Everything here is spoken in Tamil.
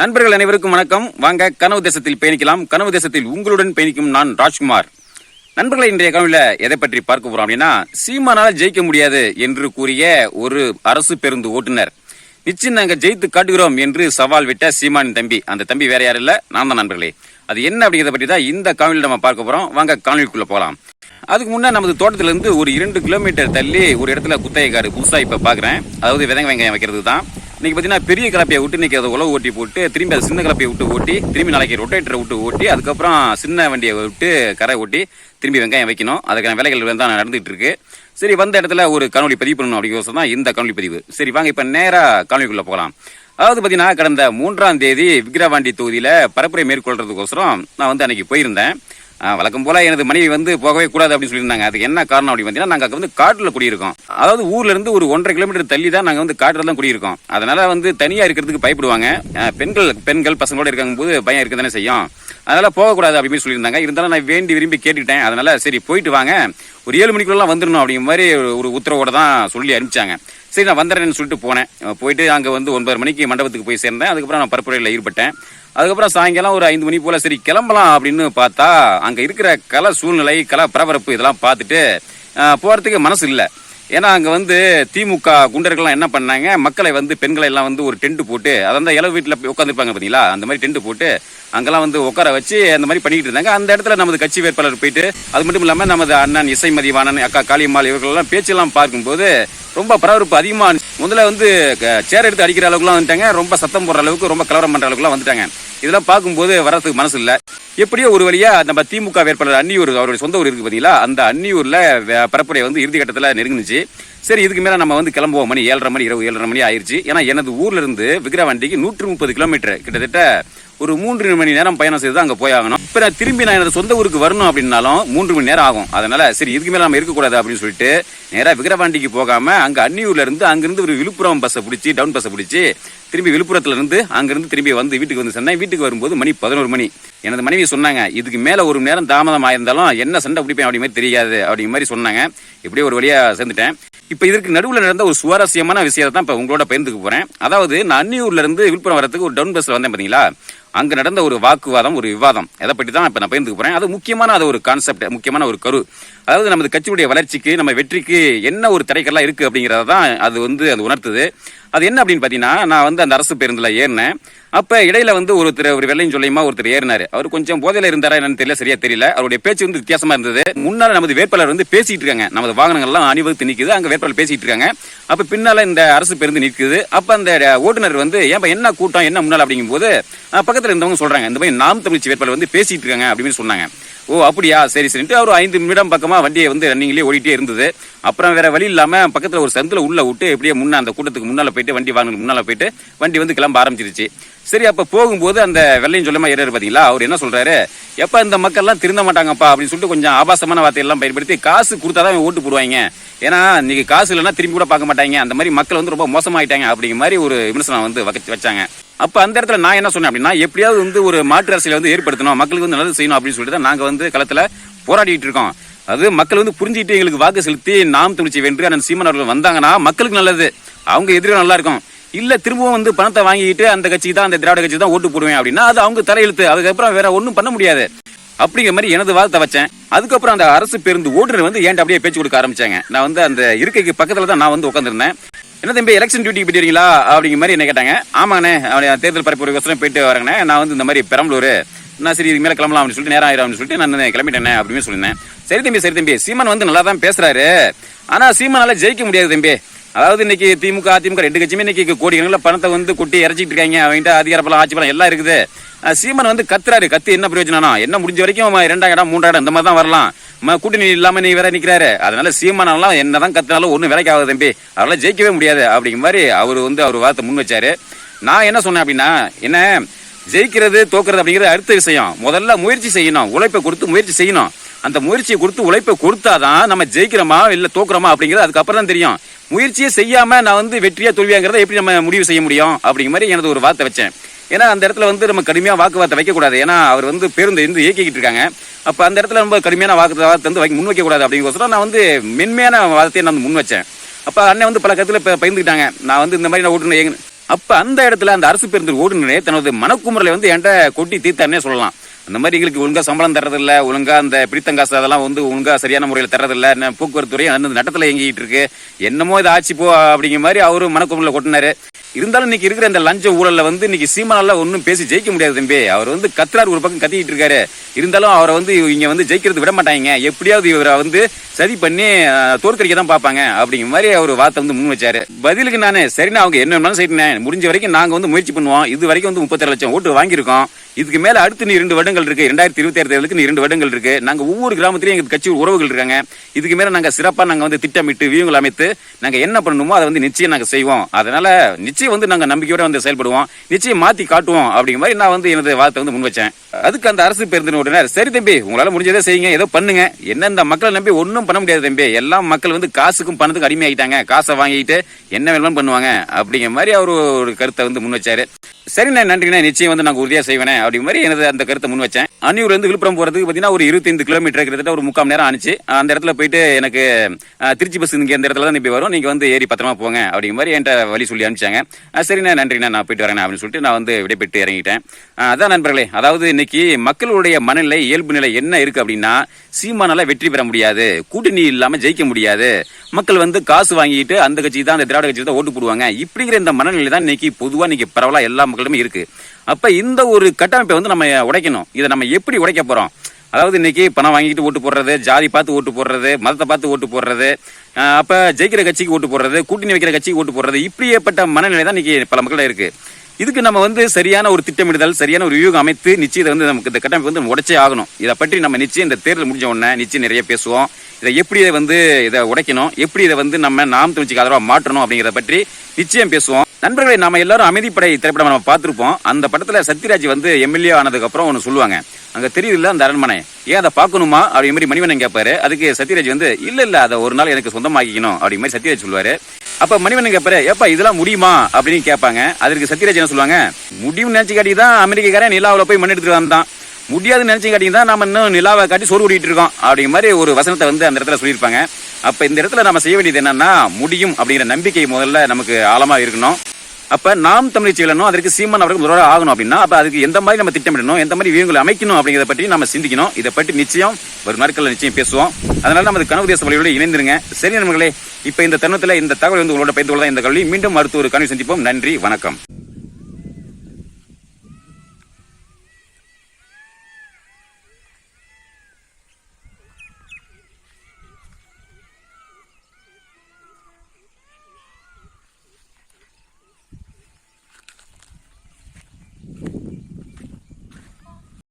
நண்பர்கள் அனைவருக்கும் வணக்கம். வாங்க கனவு தேசத்தில் பயணிக்கலாம். கனவு தேசத்தில் உங்களுடன் பயணிக்கும் நான் ராஜ்குமார். நண்பர்களை இன்றைய கனவுல எதை பற்றி பார்க்க போறோம் அப்படின்னா சீமானால் ஜெயிக்க முடியாது என்று கூறிய ஒரு அரசு பேருந்து ஓட்டுநர். நிச்சயம் நாங்கள் ஜெயித்து காட்டுகிறோம் என்று சவால் விட்ட சீமானின் தம்பி. அந்த தம்பி வேற யாரும் இல்லை நான் தான் நண்பர்களே. அது என்ன அப்படிங்கிறத பற்றி தான் இந்த காணொலியில் நம்ம பார்க்க போறோம். வாங்க காணொலிக்குள்ள போகலாம் அதுக்கு முன்னே நமது தோட்டத்திலேருந்து ஒரு இரண்டு கிலோமீட்டர் தள்ளி ஒரு இடத்துல குத்தகைக்காரு புதுசாக இப்போ பார்க்குறேன் அதாவது விதங்க வெங்காயம் வைக்கிறது தான். இன்றைக்கி பார்த்தீங்கன்னா பெரிய கலப்பையை விட்டு இன்னைக்கு அதை உழவு ஓட்டி போட்டு திரும்பி அது சின்ன கலப்பையை விட்டு ஓட்டி திரும்பி நாளைக்கு ரொட்டேட்டரை விட்டு ஓட்டி அதுக்கப்புறம் சின்ன வண்டியை விட்டு கரை ஓட்டி திரும்பி வெங்காயம் வைக்கணும். அதுக்கான வேலைகள் தான் நடந்துகிட்டு இருக்கு. சரி வந்த இடத்துல ஒரு காணொலி பதிவு பண்ணணும் அப்படிங்கிற தான் இந்த காணொலி பதிவு. சரி வாங்க இப்போ நேராக காணொலிக்குள்ள போகலாம். அதாவது பார்த்தீங்கன்னா கடந்த மூன்றாம் தேதி விக்கிரவாண்டி தொகுதியில் பரப்புரை மேற்கொள்றதுக்கோசரம் நான் வந்து அன்னைக்கு போயிருந்தேன். வழக்கம் போல எனது மனைவி வந்து போகவே கூடாது அப்படின்னு சொல்லியிருந்தாங்க. அதுக்கு என்ன காரணம் அப்படின்னு பார்த்தீங்கன்னா நாங்கள் வந்து காட்டில் குடியிருக்கோம். அதாவது ஊர்ல இருந்து ஒரு ஒன்றரை கிலோமீட்டர் தள்ளி தான் நாங்கள் வந்து காட்டில் தான் குடியிருக்கோம். அதனால வந்து தனியா இருக்கிறதுக்கு பயப்படுவாங்க. பெண்கள் பெண்கள் பசங்களோட இருக்கும் போது பயம் இருக்க தானே செய்யும். அதனால போகக்கூடாது அப்படின்னு சொல்லியிருந்தாங்க. இருந்தாலும் நான் வேண்டி விரும்பி கேட்டுக்கிட்டேன். அதனால சரி போயிட்டு வாங்க. ஒரு ஏழு மணிக்குள்ளலாம் வந்துடணும் அப்படிங்கிற மாதிரி ஒரு உத்தரவோட தான் சொல்லி அனுப்பிச்சாங்க. சரி நான் வந்துடுறேன்னு சொல்லிட்டு போனேன். போயிட்டு அங்கே வந்து ஒன்பது மணிக்கு மண்டபத்துக்கு போய் சேர்ந்தேன். அதுக்கப்புறம் நான் பரப்புரையில் ஈடுபட்டேன். அதுக்கப்புறம் சாயங்காலம் ஒரு ஐந்து மணி போல் சரி கிளம்பலாம் அப்படின்னு பார்த்தா அங்கே இருக்கிற கல சூழ்நிலை கல பரபரப்பு இதெல்லாம் பார்த்துட்டு போகிறதுக்கு மனசு இல்லை. ஏன்னா அங்கே வந்து திமுக குண்டர்கள்லாம் என்ன பண்ணாங்க? மக்களை வந்து பெண்களை எல்லாம் வந்து ஒரு டென்ட் போட்டு அதான் இளவு வீட்டில் உட்காந்துருப்பாங்க பார்த்தீங்களா அந்த மாதிரி டென்ட் போட்டு அங்கெல்லாம் வந்து உட்கார வச்சு அந்த மாதிரி பண்ணிட்டு இருந்தாங்க. அந்த இடத்துல நமது கட்சி வேட்பாளர் போயிட்டு அது மட்டும் இல்லாமல் நமது அண்ணன் இசை மதிவாணன் அக்கா காளியம்மாள் இவர்களெல்லாம் பேச்செல்லாம் பார்க்கும்போது ரொம்ப பரபரப்பு அதிகமாக முதல்ல வந்து சேர் எடுத்து அடிக்கிற அளவுக்குலாம் வந்துட்டாங்க. ரொம்ப சத்தம் போடுற அளவுக்கு ரொம்ப கலவரம் பண்ணுற அளவுக்குலாம் வந்துட்டாங்க. இதெல்லாம் பார்க்கும்போது வரதுக்கு மனசு இல்லை. எப்படியோ ஒரு வழியாக நம்ம திமுக வேட்பாளர் அன்னியூர் அவருடைய சொந்த ஊர் இருக்குது பார்த்தீங்களா அந்த அன்னியூரில் பரப்புரை வந்து இறுதி கட்டத்தில் நெருங்குனுச்சு. சரி இதுக்கு மேலே நம்ம வந்து கிளம்புவோம். மணி ஏழரை மணி இரவு ஏழரை மணி ஆயிருச்சு. ஏன்னா எனது ஊர்லேருந்து விக்ரவாண்டிக்கு விக்கிரவாண்டிக்கு நூற்று முப்பது கிலோமீட்டர். கிட்டத்தட்ட ஒரு மூன்று மணி நேரம் பயணம் செய்து அங்கே போய் ஆகணும். நான் திரும்பி நான் எனது சொந்த ஊருக்கு வரணும் அப்படின்னாலும் மூன்று மணி நேரம் ஆகும். அதனால சரி இதுக்கு மேலே நம்ம இருக்கக்கூடாது அப்படின்னு சொல்லிட்டு நேராக விக்கிரவாண்டிக்கு போகாமல் அங்க அன்னியூர்ல இருந்து அங்கிருந்து ஒரு விழுப்புரம் பஸ்ஸை பிடிச்சி டவுன் பஸ்ஸை பிடிச்சி திரும்பி விழுப்புரத்துல இருந்து அங்கிருந்து திரும்பி வந்து வீட்டுக்கு வந்து சென்றேன் வீட்டுக்கு வரும்போது மணி பதினோரு மணி. எனது மனைவி சொன்னாங்க இதுக்கு மேல ஒரு மணி நேரம் தாமதம் ஆயிருந்தாலும் என்ன சண்டை பிடிப்பேன் அப்படி மாதிரி தெரியாது அப்படிங்கிற மாதிரி சொன்னாங்க. இப்படியே ஒரு வழியா சேர்ந்துட்டேன். இப்ப இதற்கு நடுவில் நடந்த ஒரு சுவாரஸ்யமான விஷயத்தை தான் இப்ப உங்களோட பகிர்ந்துக்க போறேன். அதாவது நான் அன்னியூர்ல இருந்து விழுப்புரம் வரதுக்கு ஒரு டவுன் பஸ்ல வந்தேன் பாத்தீங்களா? அங்க நடந்த ஒரு வாக்குவாதம் ஒரு விவாதம். எதை பற்றி தான் இப்ப நான் பகிர்ந்துக்க போறேன். அது முக்கியமான அது ஒரு கான்செப்ட் முக்கியமான ஒரு கரு. அதாவது நமது கட்சியுடைய வளர்ச்சிக்கு நம்ம வெற்றிக்கு என்ன ஒரு தடைகள்லாம் இருக்கு அப்படிங்கறத தான் அது வந்து அது உணர்த்துது. அது என்ன அப்படின்னு பாத்தீங்கன்னா நான் வந்து அந்த அரசு பேருந்துல ஏறினேன். அப்ப இடையில வந்து ஒருத்தர் ஒரு வெள்ளையும் சொல்லியுமா ஒருத்தர் ஏறினாரு. அவர் கொஞ்சம் போதையில இருந்தாரா என்னன்னு தெரியல சரியா தெரியல. அவருடைய பேச்சு வந்து வித்தியாசமா இருந்தது. முன்னால நமது வேட்பாளர் வந்து பேசிட்டு இருக்காங்க. நமது வாகனங்கள்லாம் அணிவகுத்து நிக்குது அங்க வேட்பாளர் பேசிட்டு இருக்காங்க. அப்ப பின்னால இந்த அரசு பேருந்து நிற்குது. அப்ப அந்த ஓட்டுநர் வந்து ஏன் என்ன கூட்டம்? என்ன முன்னால் அப்படிங்கும் போது பக்கத்துல இருந்தவங்க சொல்றாங்க. இந்த மாதிரி நாம் தமிழ்ச்சி வேட்பாளர் வந்து பேசிட்டு இருக்காங்க அப்படின்னு சொன்னாங்க. ஓ அப்படியா? சரி சரின்ட்டு அவர் ஐந்து நிமிடம் பக்கமா வண்டியை வந்து ரன்னிங்லேயே ஓடிட்டே இருந்தது. அப்புறம் வேற வழி இல்லாம பக்கத்துல ஒரு சந்தில உள்ள விட்டு எப்படியே முன்னே அந்த கூட்டத்துக்கு முன்னால போயிட்டு வண்டி வாங்க முன்னால போயிட்டு வண்டி வந்து கிளம்ப ஆரம்பிச்சிருச்சு. சரி அப்ப போகும்போது அந்த வெள்ளையும் சொல்லமா ஏறாரு பாத்தீங்களா? அவர் என்ன சொல்றாரு? எப்ப இந்த மக்கள் எல்லாம் திருந்த மாட்டாங்கப்பா அப்படின்னு சொல்லிட்டு கொஞ்சம் ஆபாசமான வார்த்தையெல்லாம் பயன்படுத்தி காசு கொடுத்தாதான் ஓட்டு போடுவாங்க. ஏன்னா இன்றைக்கி காசு இல்லைன்னா திரும்பி கூட பார்க்க மாட்டாங்க. அந்த மாதிரி மக்கள் வந்து ரொம்ப மோசமாயிட்டாங்க அப்படிங்கிற மாதிரி ஒரு விமர்சனம் வந்து வச்சாங்க. அப்ப அந்த இடத்துல நான் என்ன சொன்னேன் அப்படின்னா எப்படியாவது வந்து ஒரு மாற்று அரசியலை வந்து ஏற்படுத்தணும். மக்களுக்கு வந்து நல்லது செய்யணும் அப்படின்னு சொல்லிட்டு தான் நாங்க வந்து களத்துல போராடிட்டு இருக்கோம். அது மக்கள் வந்து புரிஞ்சுக்கிட்டு எங்களுக்கு வாக்கு செலுத்தி நாம் துணிச்சி வென்று அண்ணன் சீமன் அவர்கள் வந்தாங்கன்னா மக்களுக்கு நல்லது. அவங்க எதிரும் நல்லா இருக்கும். இல்ல திரும்பவும் வந்து பணத்தை வாங்கிட்டு அந்த கட்சி தான் அந்த திராவிட கட்சி தான் ஓட்டு போடுவேன் அப்படின்னா அது அவங்க தலையெழுத்து. அதுக்கப்புறம் வேற ஒன்றும் பண்ண முடியாது. அப்படிங்கிற மாதிரி எனது வாதத்தை வச்சேன். அதுக்கப்புறம் அந்த அரசு பேருந்து ஓட்டுநர் வந்து ஏன்ட்ட அப்படியே பேச்சு கொடுக்க ஆரம்பிச்சாங்க. நான் வந்து அந்த இருக்கைக்கு பக்கத்துல தான் நான் வந்து உட்காந்துருந்தேன் என்ன தம்பி எலெக்ஷன் டியூட்டிக்கு போயிட்டீங்களா அப்படிங்கிற மாதிரி என்ன கேட்டாங்க. ஆமாண்ணே அவனை தேர்தல் பரப்புரைக்கோசரம் போயிட்டு வரேங்கண்ணே நான் வந்து இந்த மாதிரி பெரம்பலூர் நான் சரி இதுக்கு மேலே கிளம்பலாம் அப்படின்னு சொல்லிட்டு நேரம் ஆயிரும் அப்படின்னு சொல்லிட்டு நான் கிளம்பிட்டேன் அப்படின்னு சொல்லியிருந்தேன். சரி தம்பி சரி தம்பி. சீமான் வந்து நல்லா தான் பேசுறாரு. ஆனா சீமானால் ஜெயிக்க முடியாது தம்பி. அதாவது இன்னைக்கு திமுக அதிமுக ரெண்டு கட்சியுமே இன்னைக்கு கோடிக்கணக்கில் பணத்தை வந்து கொட்டி இறச்சிட்டு இருக்காங்க. அவங்ககிட்ட அதிகார பலம் ஆட்சி பலம் எல்லாம் இருக்குது. சீமன் வந்து கத்துறாரு. கத்து என்ன பிரயோஜனம் என்ன முடிஞ்ச வரைக்கும் ரெண்டாம் இரண்டாம் இடம் மூன்றாம் இடம் இந்த மாதிரி தான் வரலாம். கூட்டணி இல்லாம நீ வேற நிக்கிறாரு. அதனால சீமானெல்லாம் என்னதான் கத்துனாலும் ஒன்றும் வேலைக்கு ஆகாது தம்பி. அதெல்லாம் ஜெயிக்கவே முடியாது அப்படிங்கிற மாதிரி அவர் வந்து அவர் வார்த்தை முன் வச்சாரு. நான் என்ன சொன்னேன் அப்படின்னா என்ன ஜெயிக்கிறது தோக்குறது அப்படிங்கிறது அடுத்த விஷயம். முதல்ல முயற்சி செய்யணும். உழைப்பை கொடுத்து முயற்சி செய்யணும். அந்த முயற்சியை கொடுத்து உழைப்பை கொடுத்தாதான் நம்ம ஜெயிக்கிறோமா இல்லை தோக்குறோமா அப்படிங்கிறது அதுக்கப்புறம் தான் தெரியும். முயற்சியே செய்யாமல் நான் வந்து வெற்றியாக தோல்வியாங்கிறத எப்படி நம்ம முடிவு செய்ய முடியும் அப்படிங்கிற மாதிரி எனது ஒரு வார்த்தை வச்சேன். ஏன்னா அந்த இடத்துல வந்து நம்ம கடுமையாக வாக்குவாதத்தை வைக்கக்கூடாது. ஏன்னா அவர் வந்து பேருந்து இருந்து இயக்கிக்கிட்டு இருக்காங்க. அப்போ அந்த இடத்துல ரொம்ப கடுமையான வாக்குவாதத்தை வந்து வைக்க முன் வைக்கக்கூடாது அப்படிங்கிறோம் நான் வந்து மென்மையான வாதத்தை நான் வந்து முன் வச்சேன் அப்போ அண்ணன் வந்து பல கருத்தில் இப்போ பயந்துக்கிட்டாங்க. நான் வந்து இந்த மாதிரி நான் ஓட்டுனேன். அப்போ அந்த இடத்துல அந்த அரசு பேருந்து ஓட்டுநரே தனது மனக்குமுறலை வந்து என்கிட்ட கொட்டி தீர்த்தானே சொல்லலாம். அந்த மாதிரி எங்களுக்கு ஒழுங்கா சம்பளம் தரதில்ல ஒழுங்கா அந்த பிடித்தங்காசு அதெல்லாம் வந்து ஒழுங்கா சரியான முறையில் தரதில்ல என்ன போக்குவரத்து துறையும் அந்த நட்டத்தில் இயங்கிட்டு இருக்கு. என்னமோ இது ஆட்சி போ அப்படிங்கிற மாதிரி அவரும் மனக்குமுறல கொட்டினாரு. இருந்தாலும் இன்னைக்கு இருக்கிற இந்த லஞ்ச ஊழல்ல வந்து இன்னைக்கு சீமானால ஒன்றும் பேசி ஜெயிக்க முடியாது தம்பி. அவர் வந்து கத்துறாரு ஒரு பக்கம் கத்திக்கிட்டு இருக்காரு. இருந்தாலும் அவரை வந்து இங்க வந்து ஜெயிக்கிறது விட மாட்டாங்க. எப்படியாவது இவரை வந்து சதி பண்ணி தோற்கடிக்க தான் பார்ப்பாங்க அப்படிங்கிற மாதிரி அவர் வார்த்தை வந்து முன் வச்சாரு. பதிலுக்கு நானு சரிண்ணா அவங்க என்ன வேணாலும் சரிண்ணே முடிஞ்ச வரைக்கும் நாங்க வந்து முயற்சி பண்ணுவோம். இது வரைக்கும் வந்து முப்பத்தி லட்சம் ஓட்டு வாங்கியிருக்கோம். இதுக்கு மேல அடுத்து நீ இரண்டு வருடங்கள் இருக்கு. ரெண்டாயிரத்தி இருபத்தி ஆறு தேர்தலுக்கு நீ இரண்டு வருடங்கள் இருக்கு. நாங்க ஒவ்வொரு கிராமத்திலையும் எங்க கட்சி உறவுகள் இருக்காங்க. இதுக்கு மேல நாங்க சிறப்பா நாங்க வந்து திட்டமிட்டு வியூங்கள் அமைத்து நாங்க என்ன பண்ணணுமோ அதை வந்து நிச்சயம் நாங்க செய்வோம். அதனால நிச்சயம் வந்து நாங்க நம்பிக்கையோட வந்து செயல்படுவோம். நிச்சயம் மாத்தி காட்டுவோம் அப்படிங்கிற மாதிரி நான் வந்து எனது வார்த்தை வந்து முன் வச்சேன். அதுக்கு அந்த அரசு பேருந்து உடனே சரி தம்பி உங்களால முடிஞ்சதை செய்யுங்க. ஏதோ பண்ணுங்க. என்ன இந்த மக்களை நம்பி ஒன்றும் பண்ண முடியாது தம்பி. எல்லாம் மக்கள் வந்து காசுக்கும் பணத்துக்கும் அடிமையாகிட்டாங்க காசை வாங்கிட்டு என்ன வேணும்னு பண்ணுவாங்க. அப்படிங்கிற மாதிரி அவர் ஒரு கருத்தை வந்து முன் வச்சாரு. சரிண்ணே நன்றிண்ணே. நிச்சயம் வந்து நாங்கள் உறுதியாக செய்வேன். அப்படி மாதிரி எனது அந்த கருத்தை முன் வச்சேன். அன்னியூர்ல இருந்து விழுப்புரம் போகிறதுக்கு பார்த்தீங்கன்னா ஒரு இருபத்தைந்து கிலோமீட்டர் கிட்டத்தட்ட ஒரு முக்கால் நேரம் ஆனிச்சு. அந்த இடத்துல போயிட்டு எனக்கு திருச்சி பஸ் இங்கே இந்த இடத்துல தான் இப்போ வரும். நீங்கள் வந்து ஏறி பத்திரமா போங்க. அப்படிங்கிற மாதிரி என்கிட்ட வழி சொல்லி அனுப்பிச்சாங்க. அஹ், சரிண்ணே நன்றிண்ணே. நான் போயிட்டு வரேன் அப்படின்னு சொல்லிட்டு நான் வந்து விடைபெற்று இறங்கிட்டேன். அதான் நண்பர்களே. அதாவது இன்னைக்கு மக்களுடைய மனநிலை இயல்பு நிலை என்ன இருக்கு அப்படின்னா சீமானால வெற்றி பெற முடியாது கூட்டணி இல்லாம ஜெயிக்க முடியாது. மக்கள் வந்து காசு வாங்கிட்டு அந்த கட்சி தான் அந்த திராவிட கட்சி தான் ஓட்டு போடுவாங்க. இப்படிங்கிற இந்த மனநிலை தான் இன்னைக்கு பொதுவா இன்னைக்கு பரவலா எல்லா மக்களுமே இருக்கு. அப்ப இந்த ஒரு கட்டமைப்பை வந்து நம்ம உடைக்கணும். இதை நம்ம எப்படி உடைக்க போறோம்? அதாவது இன்னைக்கு பணம் வாங்கிட்டு ஓட்டு போடுறது ஜாதி பார்த்து ஓட்டு போடுறது மதத்தை பார்த்து ஓட்டு போடுறது அப்போ அப்ப ஜெயிக்கிற கட்சிக்கு ஓட்டு போடுறது கூட்டணி வைக்கிற கட்சிக்கு ஓட்டு போடுறது இப்படியேப்பட்ட மனநிலை தான் இன்னைக்கு பல மக்கள் இருக்கு. இதுக்கு நம்ம வந்து சரியான ஒரு திட்டமிடுதல் சரியான ஒரு வியூகம் அமைத்து நிச்சயம் இதை வந்து நமக்கு இந்த கட்டமைப்பு வந்து உடச்சே உடைச்சே ஆகணும். இதை பற்றி நம்ம நிச்சயம் இந்த தேர்தல் முடிஞ்ச உடனே நிச்சயம் நிறைய பேசுவோம். இதை எப்படி இதை வந்து இதை உடைக்கணும் எப்படி இதை வந்து நம்ம நாம் தமிழ்ச்சிக்கு ஆதரவாக மாற்றணும் அப்படிங்கிறத பற்றி நிச்சயம் பேசுவோம். நண்பர்களை நம்ம எல்லாரும் அமைதிப்படை திரைப்படம் நம்ம பார்த்துருப்போம். அந்த படத்தில் சத்யராஜ் வந்து எம்எல்ஏ ஆனதுக்கு அப்புறம் ஒன்று சொல்லுவாங்க. அங்கே தெரியுதுல்ல அந்த அரண்மனை. ஏன் அதை பார்க்கணுமா? அப்படி மாதிரி மணிவண்ணன் கேட்பாரு. அதுக்கு சத்யராஜ் வந்து இல்லை இல்லை அதை ஒரு நாள் எனக்கு சொந்தமாக்கிக்கணும். அப்படி மாதிரி சத்யராஜ் சொல்லுவார். அப்ப மணிவண்ணன் கேப்பாரு ஏப்பா இதெல்லாம் முடியுமா? அப்படின்னு கேட்பாங்க அதற்கு சத்யராஜ் என்ன சொல்லுவாங்க முடியும் நினைச்சு காட்டி தான் அமெரிக்காரன் நிலாவில் போய் மண் எடுத்துட்டு வந்தான். முடியாதுன்னு நினைச்சு காட்டி தான் நம்ம இன்னும் நிலாவை காட்டி சோறு ஓடிட்டு இருக்கோம். அப்படிங்கிற மாதிரி ஒரு வசனத்தை வந்து அந்த இடத்துல சொல்லியிருப்பாங்க. அப்ப இந்த இடத்துல நம்ம செய்ய வேண்டியது என்னன்னா முடியும் அப்படிங்கிற நம்பிக்கை முதல்ல நமக்கு ஆழமா இருக்கணும். அப்ப நாம் தமிழ் செய்யணும் அதற்கு சீமான் அவர்கள் முதல்வராக ஆகணும் அப்படின்னா அப்ப அதுக்கு எந்த மாதிரி நம்ம திட்டமிடணும் எந்த மாதிரி வியூகங்களை அமைக்கணும் அப்படிங்கிறத பற்றி நம்ம சிந்திக்கணும். இதை பற்றி நிச்சயம் ஒரு நாட்களில் நிச்சயம் பேசுவோம். அதனால நமது கனவு தேச வழியோடு இணைந்திருங்க. சரி நண்பர்களே இப்ப இந்த தருணத்துல இந்த தகவல் வந்து உங்களோட பயந்து கொள்ள இந்த கல்வி மீண்டும் மருத்துவ ஒரு கனவு சந்திப்போம். நன்றி வணக்கம்.